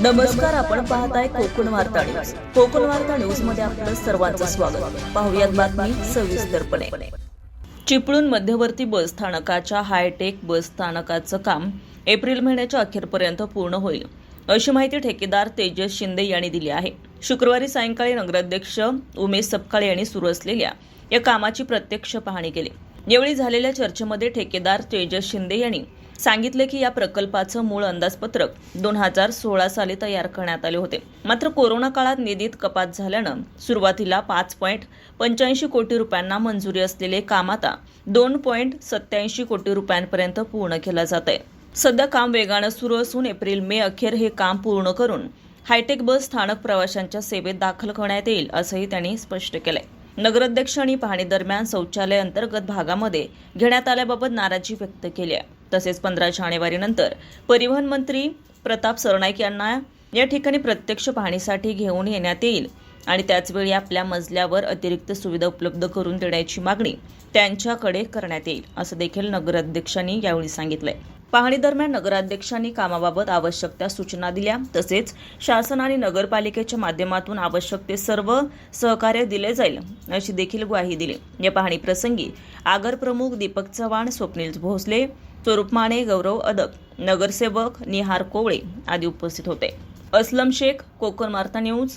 नमस्कार आपण पाहताय कोकण वार्ता न्यूज. कोकण वार्ता न्यूजमध्ये आपलं सर्वांचं स्वागत. पाहुयात बातमी सविस्तरपणे चिपळूण मध्यवर्ती बस स्थानकाच्या हायटेक बस स्थानकाचं काम एप्रिल महिन्याच्या अखेरपर्यंत पूर्ण होईल अशी माहिती ठेकेदार तेजस शिंदे यांनी दिली आहे. शुक्रवारी सायंकाळी नगराध्यक्ष उमेश सपकाळे यांनी सुरू असलेल्या या कामाची प्रत्यक्ष पाहणी केली. यावेळी झालेल्या चर्चेमध्ये ठेकेदार तेजस शिंदे यांनी सांगितले की या प्रकल्पाचं मूळ अंदाजपत्रक दोन हजार सोळा साली तयार करण्यात आले होते. मात्र कोरोना काळात निधीत कपात झाल्यानं सुरुवातीला पाच पॉईंट पंच्याऐंशी कोटी रुपयांना मंजुरी असलेले काम आता दोन पॉईंट सत्याऐंशी कोटी रुपयांपर्यंत पूर्ण केलं जात आहे सध्या काम वेगानं सुरू असून एप्रिल मे अखेर हे काम पूर्ण करून हायटेक बस स्थानक प्रवाशांच्या सेवेत दाखल करण्यात येईल असंही त्यांनी स्पष्ट केलंय. नगराध्यक्ष आणि पाहणी दरम्यान शौचालय अंतर्गत भागामध्ये घेण्यात आल्याबाबत नाराजी व्यक्त केली आहे. तसेच पंधरा जानेवारीनंतर परिवहन मंत्री प्रताप सरनाईक यांना या ठिकाणी प्रत्यक्ष पाहणीसाठी घेऊन येण्यात येईल आणि त्याचवेळी आपल्या मजल्यावर अतिरिक्त सुविधा उपलब्ध करून देण्याची मागणी त्यांच्याकडे करण्यात येईल असं देखील नगराध्यक्षांनी यावेळी सांगितलंय. पाहणी दरम्यान नगराध्यक्षांनी कामाबाबत आवश्यक त्या सूचना दिल्या. तसेच शासन आणि नगरपालिकेच्या माध्यमातून आवश्यक ते सर्व सहकार्य दिले जाईल अशी देखील ग्वाही दिली. या पाहणी प्रसंगी आगर प्रमुख दीपक चव्हाण स्वप्नील भोसले स्वरूप माने गौरव अदक नगरसेवक निहार कोवळे आदी उपस्थित होते. असलम शेख कोकण वार्ता न्यूज